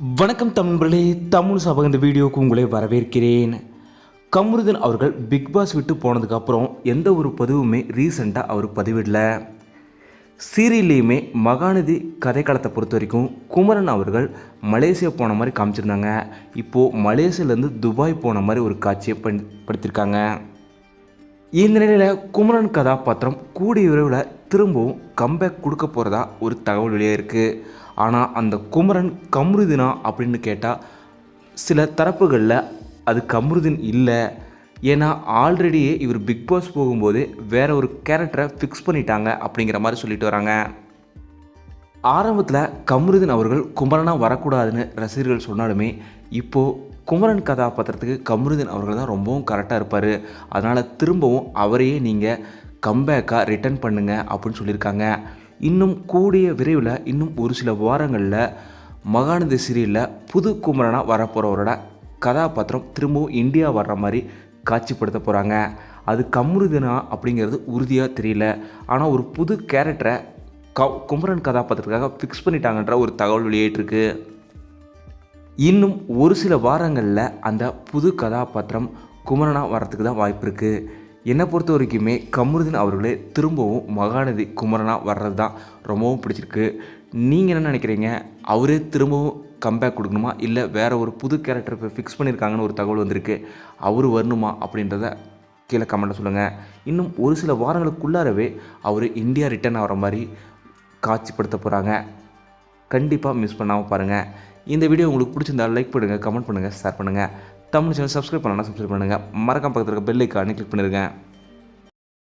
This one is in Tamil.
வணக்கம் தமிழ்களே தமிழ் சபை இந்த வீடியோவுக்கு உங்களை வரவேற்கிறேன். கமருதன் அவர்கள் பிக் பாஸ் விட்டு போனதுக்கப்புறம் எந்த ஒரு பதிவுமே ரீசெண்டாக அவர் பதிவிடல. சீரியல்லையுமே மகாநதி கதைக்களத்தை பொறுத்த வரைக்கும் குமரன் அவர்கள் மலேசியா போன மாதிரி காமிச்சிருந்தாங்க. இப்போது மலேசியாலேருந்து துபாய் போன மாதிரி ஒரு காட்சியை பண் படுத்திருக்காங்க. இந்த நிலையில் குமரன் கதாபாத்திரம் கூடிய விரைவில் திரும்பவும் கம்பேக் கொடுக்க போகிறதா ஒரு தகவல் வெளியே இருக்குது ஆனால் அந்த குமரன் கம்ருதினா அப்படின்னு கேட்டால் சில தரப்புகளில் அது கம்ருதின் இல்லை. ஏன்னா ஆல்ரெடியே இவர் பிக் பாஸ் போகும்போது வேற ஒரு கேரக்டரை ஃபிக்ஸ் பண்ணிட்டாங்க அப்படிங்கிற மாதிரி சொல்லிட்டு வராங்க. ஆரம்பத்தில் கமருதீன் அவர்கள் குமரனாக வரக்கூடாதுன்னு ரசிகர்கள் சொன்னாலுமே இப்போது குமரன் கதாபாத்திரத்துக்கு கமருதீன் அவர்கள் தான் ரொம்பவும் கரெக்டாக இருப்பார். அதனால் திரும்பவும் அவரையே நீங்கள் கம்பேக்காக ரிட்டர்ன் பண்ணுங்க அப்படின்னு சொல்லியிருக்காங்க. இன்னும் கூடிய விரைவில் இன்னும் ஒரு சில வாரங்களில் மகாநதி சீரியலில் புது குமரனாக வரப்போகிறவரோட கதாபாத்திரம் திரும்பவும் இந்தியா வர்ற மாதிரி காட்சிப்படுத்த போகிறாங்க அது கமருதீனா அப்படிங்கிறது உறுதியாக தெரியல. ஆனால் ஒரு புது கேரக்டரை க குமரன் கதாபாத்திரத்துக்காக ஃபிக்ஸ் பண்ணிட்டாங்கன்ற ஒரு தகவல் வெளியிட்டிருக்கு இன்னும் ஒரு சில வாரங்களில் அந்த புது கதாபாத்திரம் குமரனாக வரத்துக்கு தான் வாய்ப்பு இருக்குது என்னை பொறுத்த வரைக்குமே கமருதீன் அவர்களே திரும்பவும் மகாநதி குமரனாக வர்றது தான் ரொம்பவும் பிடிச்சிருக்கு. நீங்கள் என்ன நினைக்கிறீங்க? அவரே திரும்பவும் கம்பேக் கொடுக்கணுமா? இல்லை வேறு ஒரு புது கேரக்டர் இப்போ ஃபிக்ஸ் பண்ணியிருக்காங்கன்னு ஒரு தகவல் வந்திருக்கு. அவர் வரணுமா அப்படின்றத கீழே கமெண்ட்டை சொல்லுங்கள் இன்னும் ஒரு சில வாரங்களுக்குள்ளாரவே அவர் இந்தியா ரிட்டர்ன் ஆகிற மாதிரி காட்சிப்படுத்த போகிறாங்க கண்டிப்பாக மிஸ் பண்ணாமல் பாருங்கள் இந்த வீடியோ உங்களுக்கு பிடிச்சிருந்தா லைக் பண்ணுங்கள் கமெண்ட் பண்ணுங்கள் ஷேர் பண்ணுங்கள் தமிழ் சேனல் சப்ஸ்கிரைப் பண்ணலாம் சப்ஸ்கிரைப் பண்ணுங்கள் மறக்காம பக்கத்தில் இருக்க பெல் ஐக்கானே கிளிக் பண்ணிடுங்க